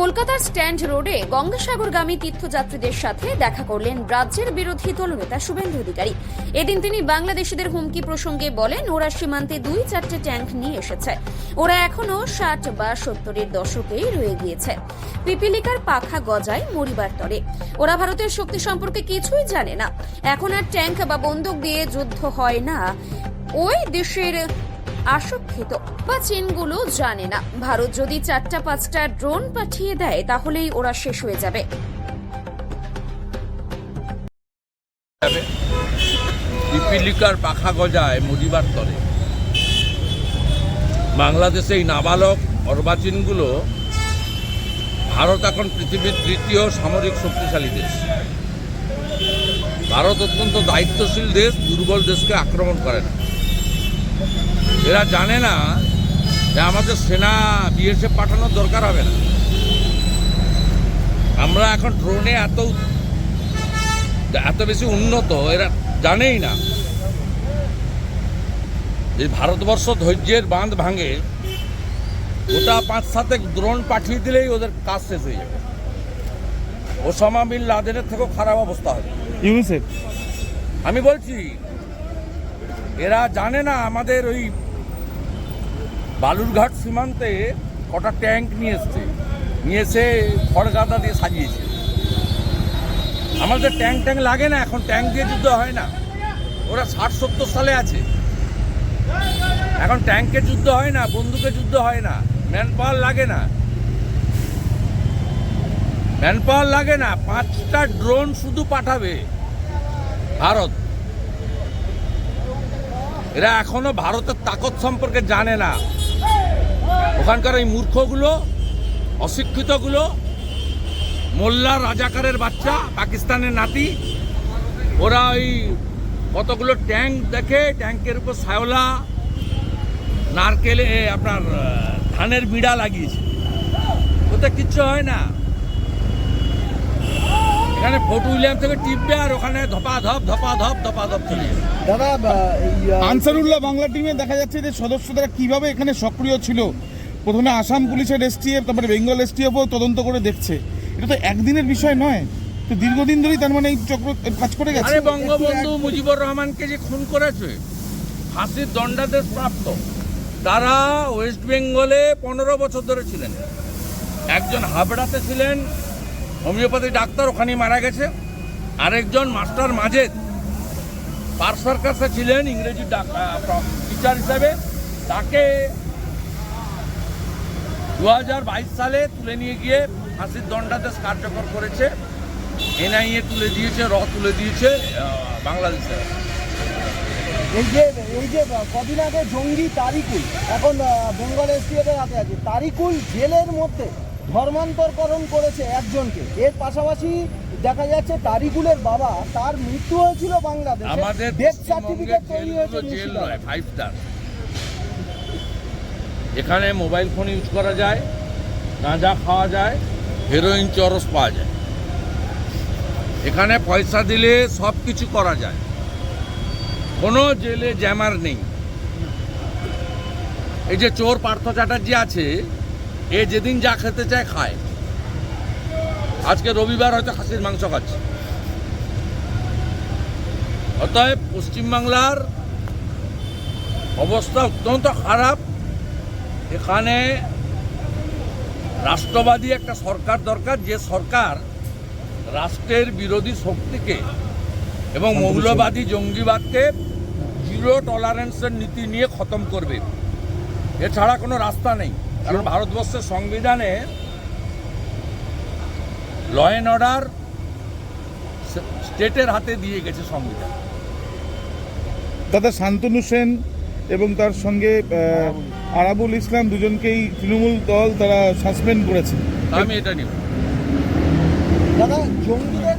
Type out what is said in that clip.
কলকাতার স্ট্যান্ড রোডে গঙ্গাসাগরগামী তীর্থযাত্রীদের সাথে দেখা করলেন রাজ্যের বিরোধী দলনেতা শুভেন্দু অধিকারী। এদিন তিনি বাংলাদেশিদের হুমকি প্রসঙ্গে বলেন, ওরা সীমান্তে দুই চারটে ট্যাঙ্ক নিয়ে এসেছে। ওরা এখনও ষাট বা সত্তরের দশকেই রয়ে গিয়েছে। পিপিলিকার পাখা গজায় মরিবার তরে। ওরা ভারতের শক্তি সম্পর্কে কিছুই জানে না। এখন আর ট্যাঙ্ক বা বন্দুক দিয়ে যুদ্ধ হয় না। ওই দেশের আশক্ষিত বা চীনগুলো জানে না। ভারত যদি চারটা পাঁচটা ড্রোন পাঠিয়ে দেয়, তাহলেই ওরা শেষ হয়ে যাবে। পিপিলিকার পাখা গজায় মরিবার তরে। বাংলাদেশে এই নাবালক অর্বাচীনগুলো ভারত এখন পৃথিবীর তৃতীয় সামরিক শক্তিশালী দেশ। ভারত অত্যন্ত দায়িত্বশীল দেশ, দুর্বল দেশকে আক্রমণ করে না। এরা জানে না যে আমাদের সেনা বিএসএফ পাঠানোর দরকার হবে না। আমরা এখন ড্রোনে এত এত বেশি উন্নত এরা জানেই না যে ভারতবর্ষ ধৈর্যের বাঁধ ভাঙে ওটা পাঁচ সাথে দ্রোণ পাঠিয়ে দিলেই ওদের কাজ শেষ হয়ে যাবে। ওসামা বিন লাদেনের থেকেও খারাপ অবস্থা হবে। ইউনিসেফ। আমি বলছি এরা জানে না আমাদের ওই বালুরঘাট সীমান্তে কটা ট্যাঙ্ক নিয়ে এসছে। নিয়ে এসে খড়গাদা দিয়ে সাজিয়েছে। আমাদের ট্যাঙ্ক ট্যাঙ্ক লাগে না, এখন ট্যাঙ্ক দিয়ে যুদ্ধ হয় না। ওরা ষাট সত্তর সালে আছে। এখন ট্যাঙ্কের যুদ্ধ হয় না, বন্দুকে যুদ্ধ হয় না ম্যান পাওয়ার লাগে না। ম্যান পাওয়ার লাগে না, পাঁচটা ড্রোন শুধু পাঠাবে ভারত। এরা এখনও ভারতের তাকত সম্পর্কে জানে না। ওখানকার এই মূর্খগুলো অশিক্ষিতগুলো মোল্লা রাজাকারের বাচ্চা পাকিস্তানের নাতি ওরা ওই কতগুলো ট্যাঙ্ক দেখে ট্যাঙ্কের উপর শ্যাওলা নারকেলে আপনার ধানের বিড়া লাগিয়েছে। ওতে কিচ্ছু হয় না। এখানে ফোর্ট উইলিয়াম থেকে টিপবে আর ওখানে ধপা ধপ ধপা ধপ ধপা ধপ চলে। দাদা আনসারুল্লাহ বাংলা টিমে দেখা যাচ্ছে যে সদস্যরা কীভাবে এখানে সক্রিয় ছিল? প্রথমে আসাম পুলিশের এসটিএফ, তারপরে বেঙ্গল এসটিএফও তদন্ত করে দেখছে। এটা তো একদিনের বিষয় নয়। তো দীর্ঘদিন ধরেই তার মানে এই চক্র কাজ করে গেছে। আরে বঙ্গবন্ধু মুজিবুর রহমানকে যে খুন করেছে, ফাঁসির দণ্ডাদেশ প্রাপ্ত। তারা ওয়েস্ট বেঙ্গলে পনেরো বছর ধরে ছিলেন। একজন হাবড়াতে ছিলেন, হোমিওপ্যাথি ডাক্তার, ওখানেই মারা গেছে। আরেকজন মাস্টার মাজেদ পার সার্কাসে ছিলেন, ইংরেজি টিচার হিসাবে। তাকে দু হাজার বাইশ সালে তুলে নিয়ে গিয়ে ফাঁসির দণ্ডাদেশ কার্যকর করেছে। এনআইএ তুলে দিয়েছে র তুলে দিয়েছে বাংলাদেশে। এই যে এই যে কদিন আগে জঙ্গি তারিকুল এখন বেঙ্গল এসটিএফের হাতে আছে। তারিকুল জেলের মধ্যে ধর্মান্তরকরণ করেছে একজনকে। এর পাশাপাশি দেখা যাচ্ছে তারিকুলের বাবা তার মৃত্যু হয়েছিল বাংলাদেশে। আমাদের ডেথ সার্টিফিকেট তৈরি হয়েছে ফাইভ স্টার এখানে মোবাইল ফোন ইউজ করা যায়, গাঁজা খাওয়া যায় হেরোইন চরস পাওয়া যায়। এখানে পয়সা দিলে সব কিছু করা যায়। কোনো জেলে জ্যামার নেই। এই যে চোর পার্থ চ্যাটার্জি আছে, এ যেদিন যা খেতে চায় খায়। আজকে রবিবার হয়তো খাসির মাংস খাচ্ছে। অতএব পশ্চিমবাংলার অবস্থা অত্যন্ত খারাপ। এখানে রাষ্ট্রবাদী একটা সরকার দরকার যে সরকার রাষ্ট্রের বিরোধী শক্তিকে এবং মৌলবাদী জঙ্গিবাদকে জিরো টলারেন্সের নীতি নিয়ে খতম করবে। এছাড়া কোনো রাস্তা নেই। কারণ ভারতবর্ষের সংবিধানে ল অ্যান্ড অর্ডার স্টেটের হাতে দিয়ে গেছে সংবিধান। দাদা শান্তনু সেন এবং তার সঙ্গে আরাবুল ইসলাম দুজনকেই তৃণমূল দল তারা সাসপেন্ড করেছে। আমি এটা নিব। দাদা জঙ্গিদের